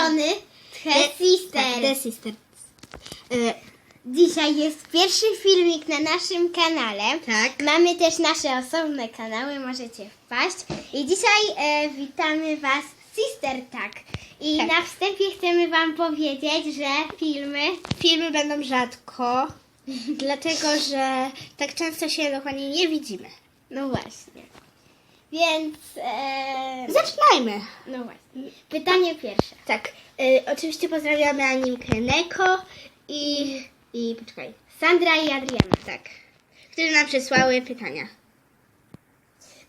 strony The Sister. Tak, The Sister. E, Dzisiaj jest pierwszy filmik na naszym kanale. tak. Mamy też nasze osobne kanały, możecie wpaść. I dzisiaj e, witamy Was Sister Tak. I Tak. na wstępie chcemy Wam powiedzieć, że filmy Filmy będą rzadko, dlatego że tak często się dokładnie nie widzimy. No właśnie. Więc. E, Zaczynajmy. no właśnie. Pytanie pierwsze. Tak, e, oczywiście pozdrawiamy Animkę Neko i, i poczekaj, Sandra i Adriana. tak, które nam przysłały pytania.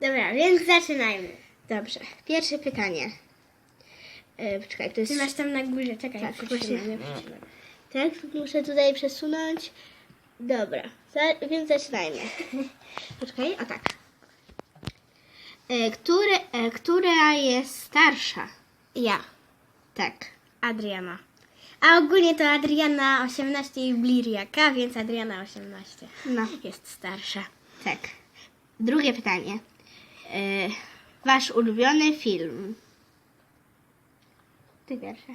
Dobra, więc zaczynajmy. Dobrze, pierwsze pytanie. E, poczekaj, to jest... Ty masz tam na górze, czekaj. Tak, właśnie. Tak, muszę tutaj przesunąć. Dobra, za, więc zaczynajmy. Poczekaj, o tak. E, które, e, która jest starsza? Ja, Tak. Adriana. A ogólnie to Adriana 18 i Bliriaka, więc Adriana 18 No, jest starsza. tak. Drugie pytanie. E, wasz ulubiony film? Ty pierwsze.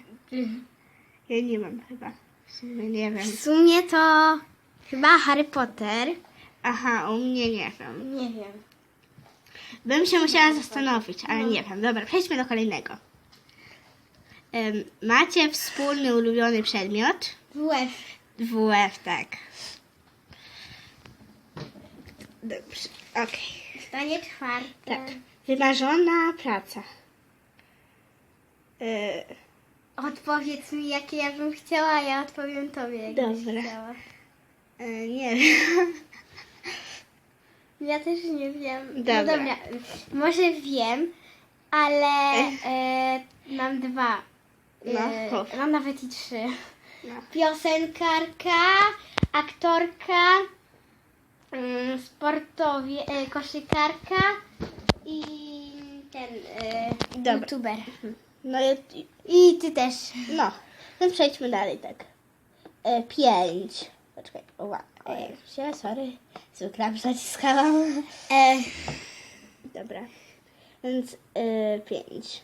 Ja nie mam chyba. W sumie nie wiem. W sumie to chyba Harry Potter. Aha, u mnie nie wiem. Nie wiem. Bym się musiała zastanowić, ale nie wiem. Dobra, przejdźmy do kolejnego. Em, macie wspólny ulubiony przedmiot? WF. WF, tak. Dobrze, okej. Pytanie czwarte. Tak. Wymarzona praca. E, Odpowiedz mi, jakie ja bym chciała, a ja odpowiem tobie, jak byś Dobra. chciała. e, nie wiem. Ja też nie wiem. No Dobra. dobra, może wiem, ale e, mam dwa. No, E, mów. mam nawet i trzy. No. Piosenkarka, aktorka, mm, sportowie, e, koszykarka i ten e, Dobra. youtuber. No, ja- I ty też. no. No przejdźmy dalej, tak. E, pięć. Poczekaj, uwaga. Się, sorry. Zwykle naciskałam. E, Dobra. Więc y, pięć.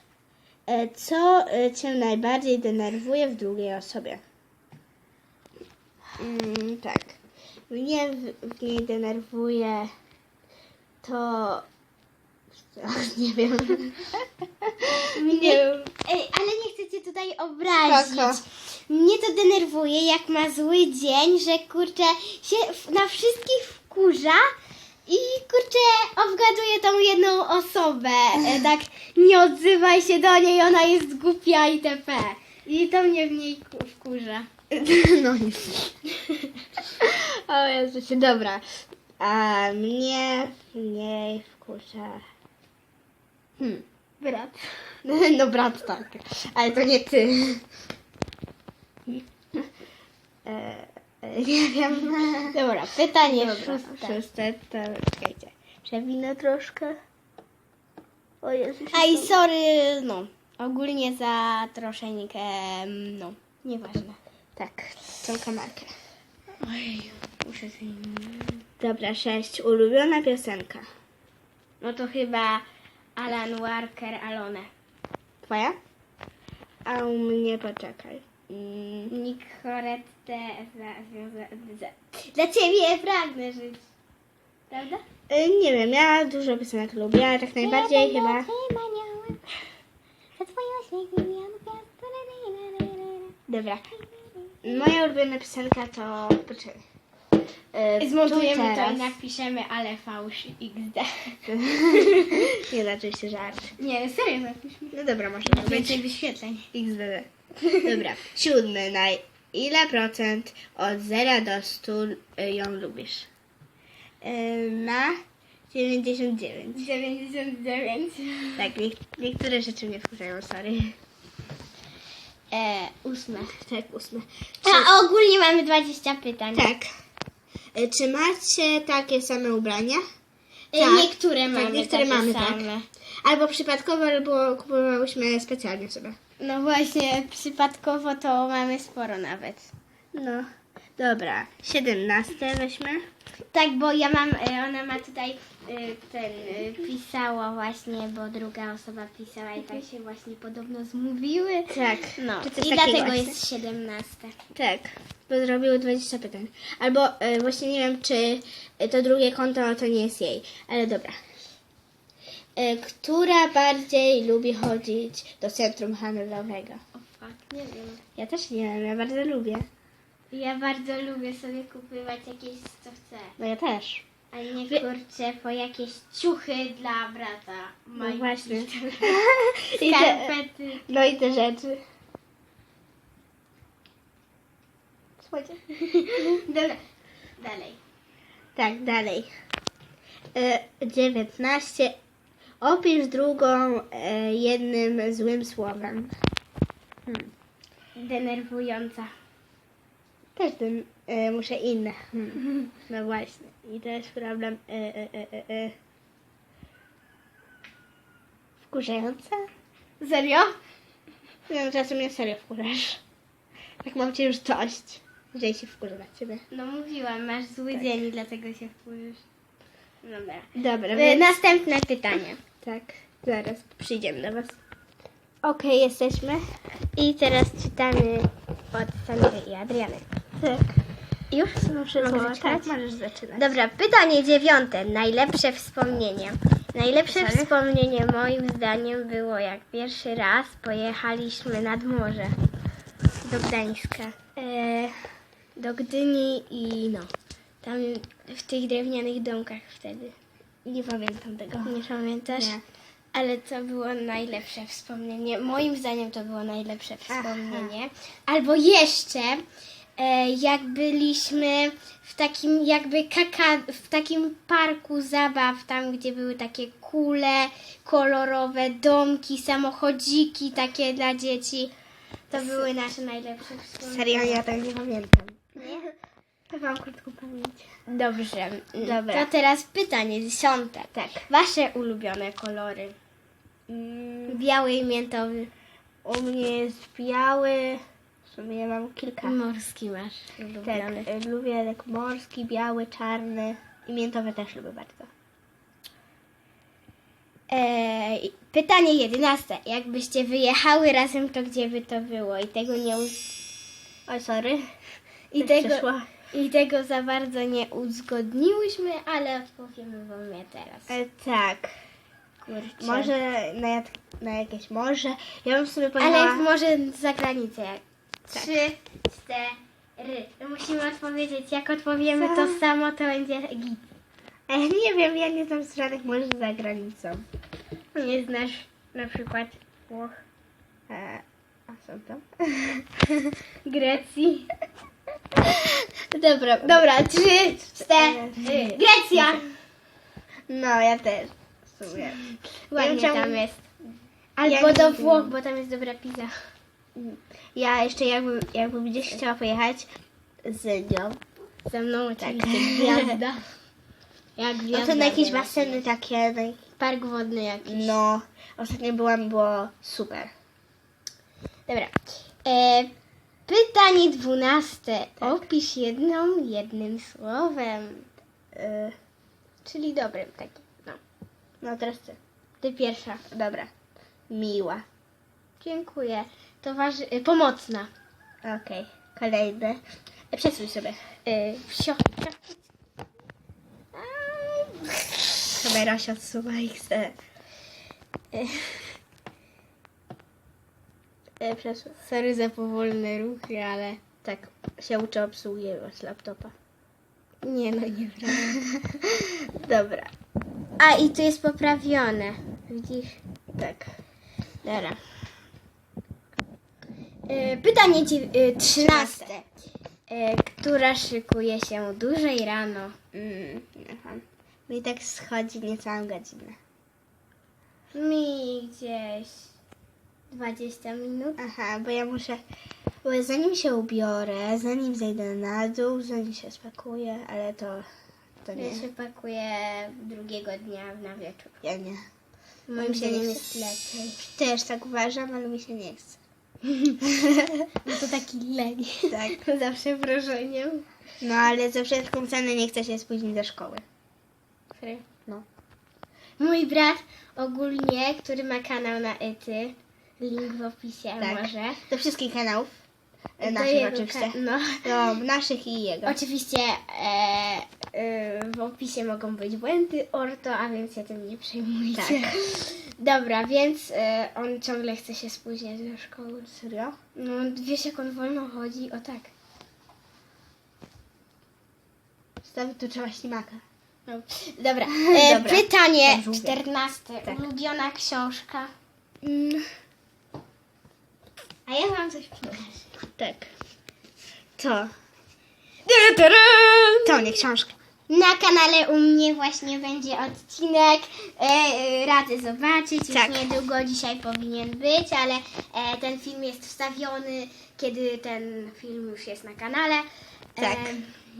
E, co y, cię najbardziej denerwuje w drugiej osobie? Mm, tak. Mnie w, w niej denerwuje to. Nie wiem. mnie, Nie wiem. ej, ale nie chcę cię tutaj obrazić. Spoko. Mnie to denerwuje, jak ma zły dzień, że kurczę się na wszystkich wkurza i kurczę obgaduje tą jedną osobę. E, tak nie odzywaj się do niej, ona jest głupia itp. I to mnie w niej ku- wkurza. No nie. O Jezu, się dobra. A mnie mniej wkurza. Hmm. Brat. No brat tak, ale to nie ty. E, e, nie wiem. Dobra, pytanie Dobra, szóste. szóste, to czekajcie. Przewinę troszkę. O Jezu. A i sorry, no, ogólnie za troszeczkę, em, no, nieważne. Tak, tą kamerkę. Ojej, muszę. Dobra, sześć. Ulubiona piosenka. No to chyba Alan Walker, Alone. Twoja? A u mnie poczekaj. Za, Dla ciebie pragnę żyć. Prawda? y, nie wiem, ja dużo piosenek lubię, ale tak najbardziej chyba... Dobra. Moja ulubiona piosenka to... Poczekaj. Y, Zmontujemy Tu to teraz. i napiszemy ale fałsz XD. Nie, no, oczywiście żart. Nie, serio napiszmy. No dobra, może być więcej wyświetleń. XD. Dobra, siódmy. Na ile procent od 0 do 100 ją lubisz? Y, Na 99. 99. Tak, nie, niektóre rzeczy mnie wkurzają, sorry. E, ósme. Tak, ósme. A ogólnie mamy 20 pytań. Tak. Y, Czy macie takie same ubrania? E, tak. Niektóre mamy niektóre takie mamy, tak. same. Albo przypadkowo, albo kupowałyśmy specjalnie sobie. No właśnie, przypadkowo to mamy sporo nawet. No, dobra. 17 weźmy. Tak, bo ja mam, e, ona ma tutaj y, ten y, pisała właśnie, bo druga osoba pisała i tak się właśnie podobno zmówiły. Tak. No Czy coś i takiego dlatego właśnie? jest 17. Tak, bo zrobiły 20 pytań. Albo e, właśnie nie wiem, czy e, to drugie konto to nie jest jej, ale dobra. E, która bardziej lubi chodzić do centrum handlowego? O fuck, nie wiem. Ja też nie wiem, ja bardzo lubię. Ja bardzo lubię sobie kupywać jakieś co chcę. No ja też. A nie kurczę po jakieś ciuchy dla brata. No Majki, właśnie. I te, Skarpety. no i te rzeczy. Słuchajcie. Dobra, dalej. Tak, dalej. E, 19. Opisz drugą e, jednym złym słowem. Hmm. Denerwująca. Każdy e, muszę inne. Hmm. No właśnie. I to jest problem. E, e, e, e, e. Wkurzająca? Serio? No czasem mnie serio wkurzasz. Tak mam cię już dość, że się wkurzę na ciebie. No mówiłam, masz zły dzień i dlatego się wkurzysz. Dobra. Dobra, Y, więc... następne pytanie. Tak, zaraz przyjdziemy do was. Okej, jesteśmy. I teraz czytamy od Sandry i Adriany. Tak. Już? Muszę Mogę zaczynać? tak? Możesz zaczynać. Dobra, pytanie dziewiąte. Najlepsze wspomnienie. Najlepsze Sorry? wspomnienie moim zdaniem było jak pierwszy raz pojechaliśmy nad morze do Gdańska. E, do Gdyni i no, tam w tych drewnianych domkach wtedy. Nie pamiętam tego. Nie pamiętasz? Nie. Ale to było najlepsze wspomnienie. Moim zdaniem to było najlepsze wspomnienie. Albo jeszcze, e, jak byliśmy w takim jakby kaka, w takim parku zabaw, tam gdzie były takie kule kolorowe, domki, samochodziki takie dla dzieci. To były nasze najlepsze wspomnienia. Serio, ja tego nie pamiętam. Nie? Mam krótką pamięć. Dobrze. Dobra. To teraz pytanie dziesiąte. Tak. Wasze ulubione kolory. Mm, Biały i miętowy. u mnie jest biały. W sumie ja mam kilka. Morski masz Tak, ulubiony. e, lubię tak morski, biały, czarny i miętowy też lubię bardzo. Eee, pytanie jedenaste. Jakbyście wyjechały razem, to gdzie by to było? I tego nie uz... Oj, sorry. I Tak tego, przeszło. I tego za bardzo nie uzgodniłyśmy, ale odpowiemy wam je teraz. E, tak. Kurczę. Może na, jak, na jakieś morze. Ja bym sobie pojechała... Ale może za granicę. jak- Trzy, cztery. Musimy odpowiedzieć. Jak odpowiemy Co? to samo, to będzie git. E, nie wiem, ja nie znam żadnych morzy za granicą. Nie znasz na przykład Włoch, E, a są tam? Grecji. Dobra, dobra, trzy, cztery. Grecja! No, ja też. W sumie. Ładnie tam jest. Albo Ja do nie Włoch, bo tam jest dobra pizza. Ja jeszcze jakbym, jakbym gdzieś chciała pojechać z nią. Ze mną Tak. oczywiście gwiazda. Jak No gwiazda. to na jakieś była. baseny takie. Na, Park wodny jakiś. no, ostatnio byłam, było super. Dobra. E, pytanie dwunaste. Opisz jedną jednym słowem. E, Czyli dobrym takim. No. no teraz ty. Ty pierwsza. Dobra. Miła. Dziękuję. To waży... e, pomocna. Okej. Kolejny. E, Przesuń sobie. E, wsio... Kamera się odsuwa i chce. E, przesuń. Sorry za powolne ruchy, ale... Tak, się uczę obsługiwać laptopa. Nie no, nie Dobra. A i tu jest poprawione. Widzisz? Tak. Dobra. E, Pytanie ci- e, trzynaste. E, Która szykuje się dłużej rano? Mm, aha. Mi tak schodzi niecałą godzinę. Mi gdzieś 20 minut. Aha, bo ja muszę. Bo zanim się ubiorę, zanim zejdę na dół, zanim się spakuję, ale to. To nie. Ja się pakuję drugiego dnia na wieczór. Ja nie. Moim się nie jest chce. lepiej. Też tak uważam, ale mi się nie chce. No to taki leń. Tak. Zawsze wrażeniem. No ale za wszelką cenę nie chcę się spóźnić do szkoły. Serio? No. Mój brat ogólnie, który ma kanał na Ety, link w opisie Tak. może. Do wszystkich kanałów. To Naszych oczywiście. no. No, naszych i jego. Oczywiście e, e, w opisie mogą być błędy orto, a więc się tym nie przejmujcie. Tak. Dobra, więc e, on ciągle chce się spóźniać do szkoły. Serio? No wiesz jak on wolno chodzi? O tak. Stawić tu trzeba ślimaka. No. Dobra. E, Dobra. Pytanie Dobrze mówię. czternaste. Tak. Ulubiona książka. Mm, A ja mam coś pokazać. tak. To. To nie książka. Na kanale u mnie właśnie będzie odcinek. E, e, radzę zobaczyć. Już Tak. niedługo dzisiaj powinien być, ale e, ten film jest wstawiony, kiedy ten film już jest na kanale. E, Tak.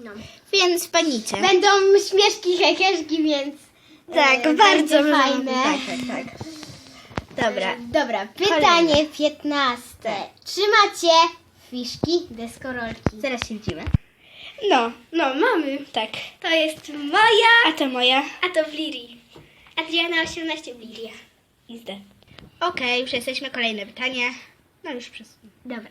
no. Więc panicie. Będą śmieszki, hekeszki, więc. Tak, e, bardzo będzie fajne. Tak, tak, tak. Dobra. Dobra, pytanie piętnaste. Czy macie fiszki, deskorolki? Zaraz się widzimy. No, no mamy. Tak. To jest moja, A to moja. a to Bliri. Adriana 18 Bliria. Izdę. Okej, już jesteśmy. Kolejne pytanie. No już przez. Dobra.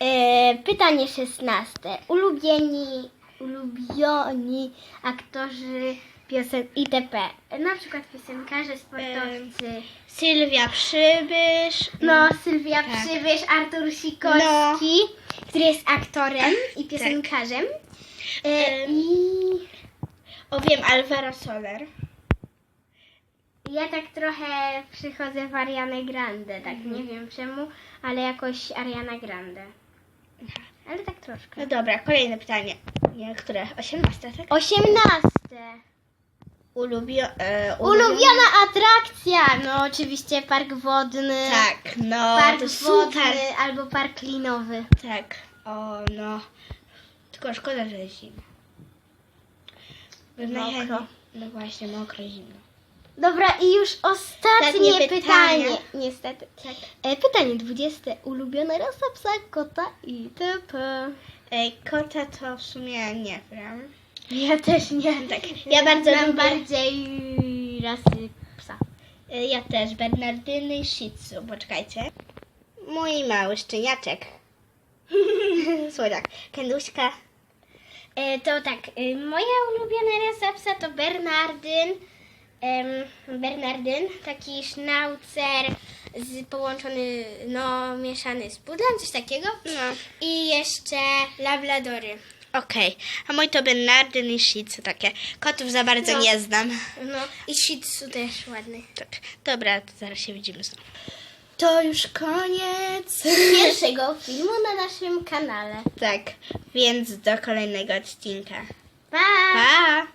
E, pytanie szesnaste. Ulubieni, ulubioni aktorzy piosen itp. Na przykład piosenkarze, sportowcy. Sylwia Przybysz. No, Sylwia tak. Przybysz, Artur Sikorski, który jest aktorem i piosenkarzem. Em. I O wiem, Alvaro Soler. ja tak trochę przychodzę w Arianę Grande, tak nie wiem czemu, ale jakoś Ariana Grande. Ale tak troszkę. No dobra, kolejne pytanie. Nie, które? 18, tak? Osiemnaste. Ulubio, e, Ulubiona atrakcja! No oczywiście park wodny. Tak, no Park to wodny super. albo park linowy. Tak, o no. Tylko szkoda, że jest zimno. Bym Mokro. najchętniej- No właśnie, mokro, zimno. Dobra i już ostatnie Ostatnie pytanie. pytanie. Niestety. Tak. E, pytanie dwudzieste. Ulubiona rasa psa, kota itp. Ej, kota to w sumie nie wiem. Ja też nie. Tak. Ja bardzo Znam lubię- bardziej rasy psa. E, Ja też, Bernardyny i Shih Tzu. Poczekajcie. Mój mały szczeniaczek. Słodziak. Kęduśka. E, to tak, e, moja ulubiona rasa psa to Bernardyn. Em, Bernardyn, taki sznaucer z, połączony, no, mieszany z pudlem, coś takiego. No. I jeszcze labradory. Okej, a mój to Bernardyn i Shih Tzu takie. Kotów za bardzo No. nie znam. No i shih tzu też ładny. Tak. Dobra, to zaraz się widzimy znowu. To już koniec. Pierwszego filmu na naszym kanale. Tak, więc do kolejnego odcinka. Pa! Pa!